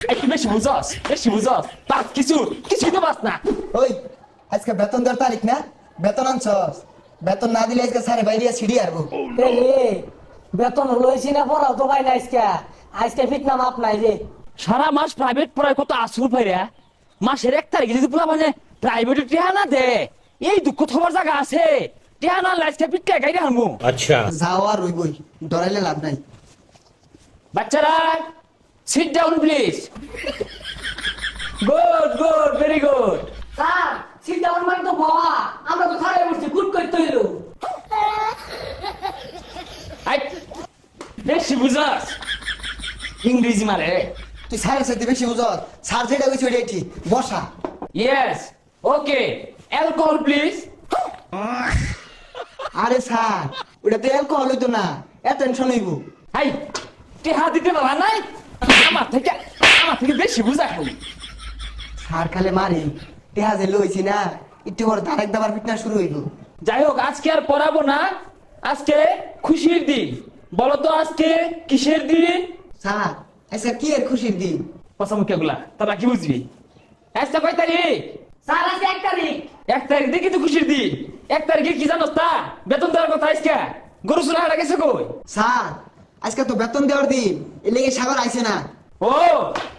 একটু বেশি বুঝস বেশি বুঝস। পাস কিছু তো পাস না। ওই আজকে বেতন দেওয়ার তারিখ না? বেতন আনছস। বেতন না দিলে আজকে বেতন লইছি না পড়াও তো ভাই না আজকে। আজকে মাপ নাই রে। সারা মাস প্রাইভেট পড়ায় কত আসুর হ্যাঁ? মাসের এক তারিখে যদি পোলা মানে প্রাইভেটে টিয়া না দে। এই দুঃখ থবার জায়গা আছে। টিয়া না লাইজকে পিটকে গাইরে হামু আচ্ছা। যাও রইবই ডরাইলে লাভ নাই। বাচ্চারা sit down please good good very good sir চিন্তা মানে তো বাবা। আমরা তো খারাপ বসছি গুড করতে হইল বেশি বুঝাস। ইংরেজি মারে। তুই স্যারের সাথে বেশি বুঝস। স্যার যেটা কইছে ওইটাই ঠিক। বসা। ইয়েস ওকে অ্যালকোহল প্লিজ আরে স্যার ওটা তো অ্যালকোহল হইতো না। অ্যাটেনশন হইব। হাই টেহা দিতে পারা নাই আমার থেকে আমার থেকে বেশি বুঝা খালি স্যার খালে মারি টেহা যে লইছি না একটু পর ধারেক দাবার ফিটনা শুরু হইব। যাই হোক আজকে আর পড়াবো না। আজকে খুশির দিন। বলো তো আজকে কিসের দিন? স্যার আজকে কি এর খুশির দিন? পছামুখে গুলা তারা কি বুঝবি? আজকে কয় তারিখ? স্যার আজকে এক তারিখ। এক তারিখ দেখি তো খুশির দিন। এক তারিখে কি জানো তা? বেতন দেওয়ার কথা আজকে। গরু চুলা হারা গেছে কই? স্যার আজকে তো বেতন দেওয়ার দিন এর লেগে সাগর আইছে না। ও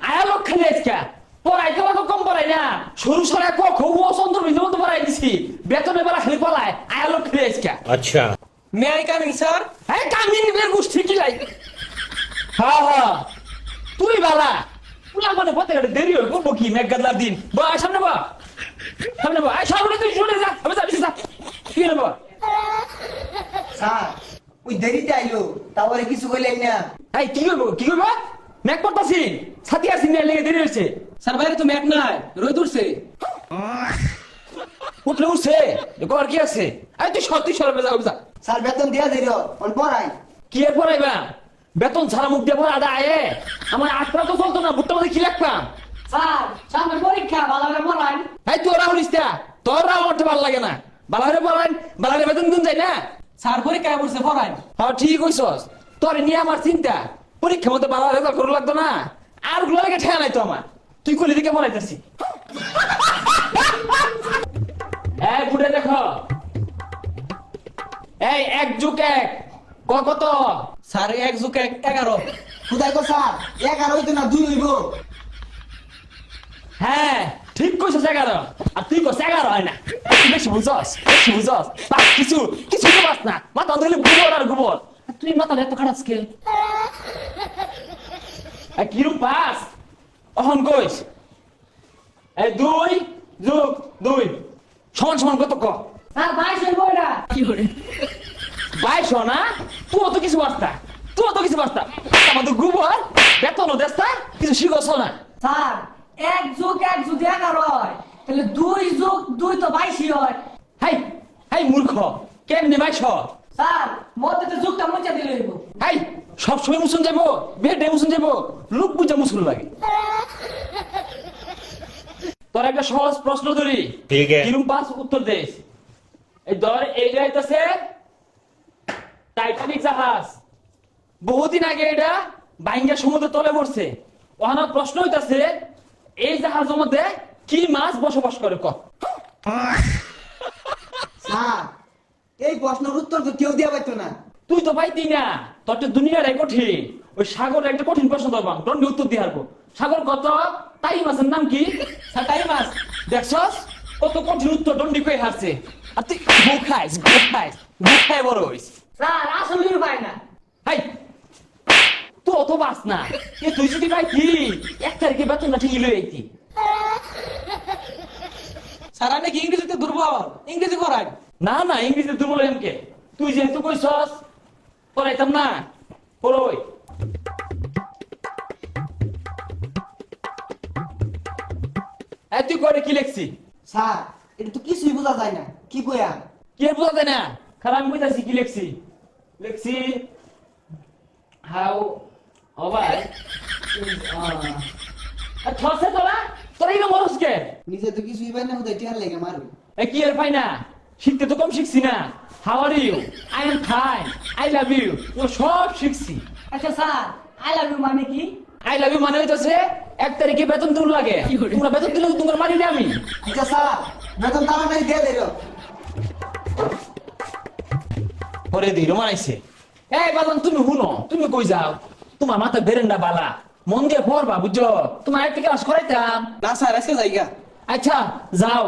আয়া লক্ষ্য আজকে। পড়াই কেলা তো কম পড়াই না। সরু সরা কো খুব অসন্ত বিজম তো পড়াই দিছি। বেতনে বেলা খালি পলায় আয়া আজকে। আচ্ছা। May I coming sir? হ্যাঁ কামিং বের গুষ্টি কি লাই? হা হা। তুই বালা। তুই মানে পথে দেরি হয়ে করব কি? মেঘ গাদলার দিন। বা সামনে বা। সামনে বা। সামনে তুই শুনে যা আমি দেরিতে আইলো তারপরে কিছু কইলেন না। এই কি করব? কি করব? মেঘ পড়তাছি। সাথী আসি নিয়ে লেগে দেরি হয়েছে। স্যার বাইরে তো ম্যাক নাই রোদ উঠছে। উঠলে উঠছে কর কি আছে। তুই সরবে যা যা স্যার বেতন দিয়া দেরি অন পড়াই। কি এর পড়াইবা? বেতন ছাড়া মুখ দিয়ে পড়া আদা আয়ে আমার আটটা তো চলতো না বুটটা মধ্যে কি লিখতাম স্যার সামনে পরীক্ষা ভালো করে পড়াই। এই তোরা হলিস তোরা আমার তো ভালো লাগে না। বালারে বলেন বালারে বেতন গুন যায় না। স্যার পরীক্ষায় পড়ছে পড়াই হ্যাঁ ঠিক কইছস। তোর নিয়ে আমার চিন্তা। পরীক্ষা মতো বালা রেজাল্ট করে লাগতো না। আরগুলো লাগে ঠেয়া নাই তো আমার। তুই কলি দিকে পড়াইতেছি এই বুড়ে দেখো। এই এক যুগ এক। ক কত? স্যার এক যুগ এক এগারো। খুদাই কো স্যার? এগারো হইতো না দুই হইব। হ্যাঁ। ঠিক কইছস এগারো। আর তুই কস এগারো হয় না। বেশি বুঝস বেশি বুঝস পাস কিছু কিছু তো পাস না। মাথা ধরলে গোবর আর গোবর। আর তুই মাথা এত খারাপ কে? আর কিরম পাস অহন কইস। এই দুই যোগ দুই। সমান সমান কত ক? স্যার বাইশ হইব এটা। বাইশ না? তুই তো কিছু বাস্তা তুই তো কিছু বাস্তা আমাদের গোবর বেতনও দেস্তা কিছু শিখছ না। স্যার এক যুগ এক যুগ এগারো হয় তাহলে দুই যুগ দুই তো বাইশই হয় হাই হাই মূর্খ কেমনে বাইশ? স্যার মধ্যে তো যুগটা মুচা দিলে হইব। হাই সব সময় মুসুন যাব বেডে মুসুন যাব লোক বুঝা মুসুন লাগে। তোর একটা সহজ প্রশ্ন ধরি। ঠিক আছে। কিরম পাস উত্তর দেশ এই ধর এই যাইতেছে টাইটানিক জাহাজ। বহুদিন আগে এটা বাইঙ্গা সমুদ্র তলে পড়ছে ওখানে প্রশ্ন হইতাছে এই জাহাজের মধ্যে কি মাছ বসবাস করে ক? স্যার এই প্রশ্নের উত্তর তো কেউ দিয়া পাইতো না। তুই তো পাইতি না তোর তো দুনিয়াটাই কঠিন। ওই সাগর একটা কঠিন প্রশ্ন ধরবাম দণ্ডে উত্তর দিয়ে হারবো। সাগর কত? তাই মাছের নাম কি? তাই মাস দেখছস? কত কঠিন উত্তর দণ্ডি কই হারছে। আর তুই গো খাইস গো খাইস গো খাই বড় হইস। স্যার আসলে পাই না। হাই বাস না। এ তুই যদি পাইতি এক তারিখে বেতন না ঠিকই লই আইতি। স্যার আমি কি ইংরেজিতে দুর্বল ইংরেজি পড়াই। না না ইংরেজিতে দুর্বল এমকে। তুই যেহেতু কইছস পড়াইতাম না। পড়ই। এই তুই করে কি লেখছি? স্যার এটা তো কিছুই বোঝা যায় না। কি কইয়া? কি বোঝা যায় না? খারাপ আমি বুঝাচ্ছি কি লেখছি? লেখছি হাউ তোরা তোরা ইনো নিজে তো না হুদাই টিয়ার লেগে মারু এ কি আর পাই না? শিখতে তো কম শিখছি না। How are you I am fine I love you ও সব শিখছি। আচ্ছা স্যার আই লাভ ইউ মানে কি? আই লাভ ইউ মানে হইতাছে এক তারিখে বেতন দিন লাগে। তোমরা বেতন দিলে তোমার মারি না আমি। আচ্ছা স্যার বেতন তারা নাই দিয়ে দিল। পরে দিই রমাইছে এই বাদন তুমি শুনো তুমি কই যাও? তোমার মাথা বেরেন্ডা বালা। মন দিয়ে পড়বা বুঝছ তোমার একটা ক্লাস করাইতাম। না স্যার আজকে যাইগা। আচ্ছা যাও।